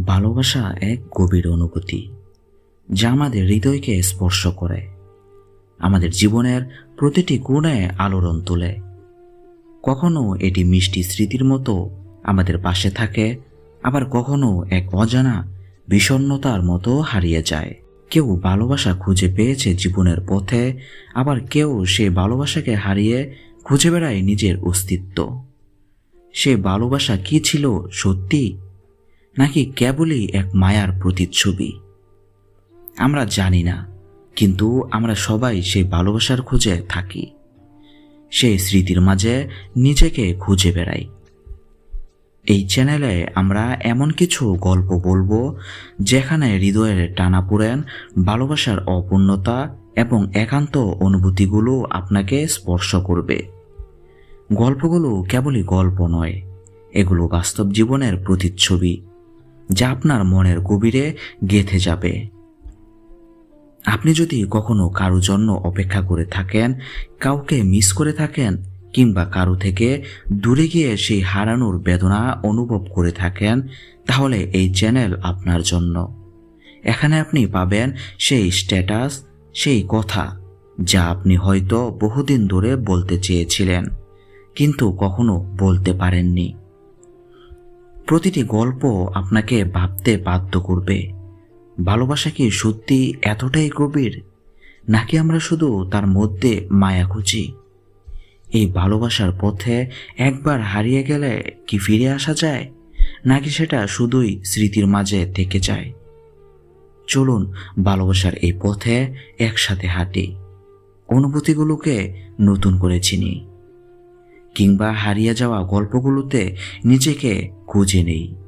ভালোবাসা এক গভীর অনুভূতি, যা আমাদের হৃদয়কে স্পর্শ করে। আমাদের জীবনের প্রতিটি কোণে আলোড়ন তোলে। কখনো এটি মিষ্টি স্মৃতির মতো আমাদের পাশে থাকে, আবার কখনো এক অজানা বিষণ্ণতার মতো হারিয়ে যায়। কেউ ভালোবাসা খুঁজে পেয়েছে জীবনের পথে, আবার কেউ সে ভালোবাসাকে হারিয়ে খুঁজে বেড়ায় নিজের অস্তিত্ব। সে ভালোবাসা কি ছিল সত্যি? নাকি কেবলই এক মায়ার প্রতিচ্ছবি? আমরা জানি না, কিন্তু আমরা সবাই সেই ভালোবাসার খুঁজে থাকি। সেই স্মৃতির মাঝে নিজেকে খুঁজে বেড়াই। এই চ্যানেলে আমরা এমন কিছু গল্প বলব, যেখানে হৃদয়ের টানাপুরেন ভালোবাসার অপূর্ণতা এবং একান্ত অনুভূতিগুলো আপনাকে স্পর্শ করবে। গল্পগুলো কেবলই গল্প নয়, এগুলো বাস্তব জীবনের প্রতিচ্ছবি। যা আপনার মনের গভীরে গেঁথে যাবে। আপনি যদি কখনো কারও জন্য অপেক্ষা করে থাকেন, কাউকে মিস করে থাকেন, কিংবা কারও থেকে দূরে গিয়ে সেই হারানোর বেদনা অনুভব করে থাকেন, তাহলে এই চ্যানেল আপনার জন্য। এখানে আপনি পাবেন সেই স্ট্যাটাস, সেই কথা, যা আপনি হয়তো বহুদিন ধরে বলতে চেয়েছিলেন, কিন্তু কখনো বলতে পারেননি। প্রতিটি গল্প আপনাকে ভাবতে বাধ্য করবে। ভালোবাসা কি সত্যি এতটাই গভীর, নাকি আমরা শুধু তার মধ্যে মায়া খুঁজি? এই ভালোবাসার পথে একবার হারিয়ে গেলে কি ফিরে আসা যায়, নাকি সেটা শুধুই স্মৃতির মাঝে থেকে যায়? চলুন ভালোবাসার এই পথে একসাথে হাঁটি, অনুভূতিগুলোকে নতুন করে চিনি। কিংবা হারিয়ে যাওয়া গল্পগুলোতে নিজেকে খুঁজে নেই।